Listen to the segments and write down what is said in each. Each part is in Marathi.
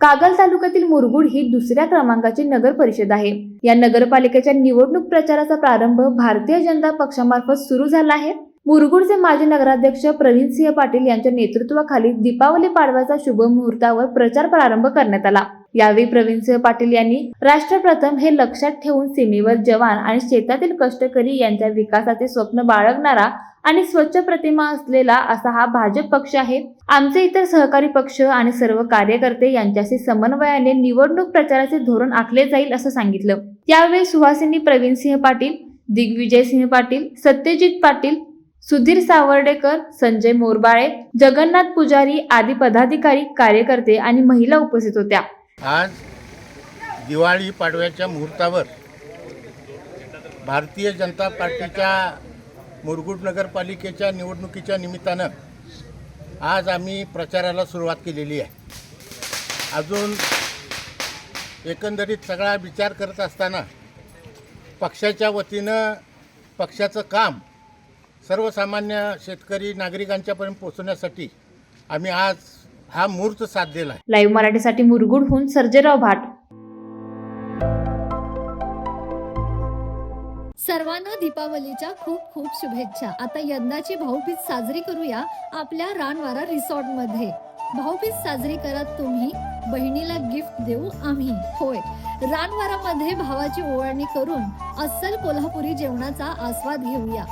कागल तालुक्यातील मुरगुड ही दुसऱ्या क्रमांकाची नगर परिषद आहे. या नगरपालिकेच्या निवडणूक प्रचाराचा प्रारंभ भारतीय जनता पक्षामार्फत सुरू झाला आहे. मुरगुडचे माजी नगराध्यक्ष प्रवीण सिंह पाटील यांच्या नेतृत्वाखाली दीपावली पाडव्याचा शुभ मुहूर्तावर प्रचार प्रारंभ करण्यात आला. यावेळी प्रवीणसिंह पाटील यांनी राष्ट्रप्रथम हे लक्षात ठेवून सीमेवर जवान आणि शेतातील कष्टकरी यांच्या विकासाचे स्वप्न बाळगणारा आणि स्वच्छ प्रतिमा असलेला असा हा भाजप पक्ष आहे. आमचे इतर सहकारी पक्ष आणि सर्व कार्यकर्ते यांच्याशी समन्वयाने निवडणूक प्रचाराचे धोरण आखले जाईल असं सांगितलं. यावेळी सुहासिनी प्रवीणसिंह पाटील दिग्विजयसिंह पाटील सत्यजित पाटील सुधीर सावर्डेकर संजय मोरबाळे जगन्नाथ पुजारी आदी पदाधिकारी कार्यकर्ते आणि महिला उपस्थित होत्या. आज दिवाळी पाडव्याच्या मुहूर्तावर भारतीय जनता पार्टीच्या मुरगुड नगरपालिकेच्या निवडणुकीच्या निमित्तानं आज आम्ही प्रचाराला सुरुवात केलेली आहे. अजून एकंदरीत सगळा विचार करत असताना पक्षाच्या वतीनं पक्षाचं काम सर्वसामान्य शेतकरी नागरिकांच्यापर्यंत पोहोचवण्यासाठी आम्ही आज हा मुहूर्त साधलेला आहे लाईव्ह मराठीसाठी मुरगुडहून सर्जेराव भाट. सर्वांना दीपावलीच्या खूप खूप शुभेच्छा. आता यंदाची भाऊबीज साजरी करूया आपल्या रानवारा रिसॉर्टमध्ये भाऊबीज साजरी करत तुम्ही बहिणीला गिफ्ट देऊ आम्ही. होय. रानवारामध्ये भावाची ओवाळणी करून अस्सल कोल्हापुरी जेवणाचा आस्वाद घेऊया.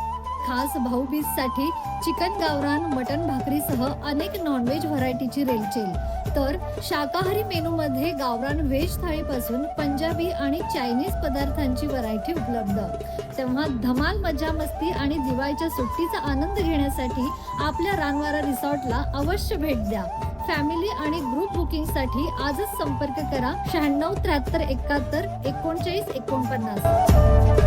खास भाऊबीजसाठी चिकन गावरान मटन भाकरीसह अनेक नॉनव्हेज व्हरायटीची रेलचेल तर शाकाहारी मेनूमध्ये गावरान व्हेज थाळीपासून पंजाबी आणि चायनीज पदार्थांची व्हरायटी उपलब्ध. तेव्हा धमाल मजा मस्ती आणि दिवाळीच्या सुट्टीचा आनंद घेण्यासाठी आपल्या रानवारा रिसॉर्टला अवश्य भेट द्या. फॅमिली आणि ग्रुप बुकिंगसाठी आजच संपर्क करा शहाण्णव त्र्याहत्तर एकाहत्तर एकोणचाळीस एकोणपन्नास.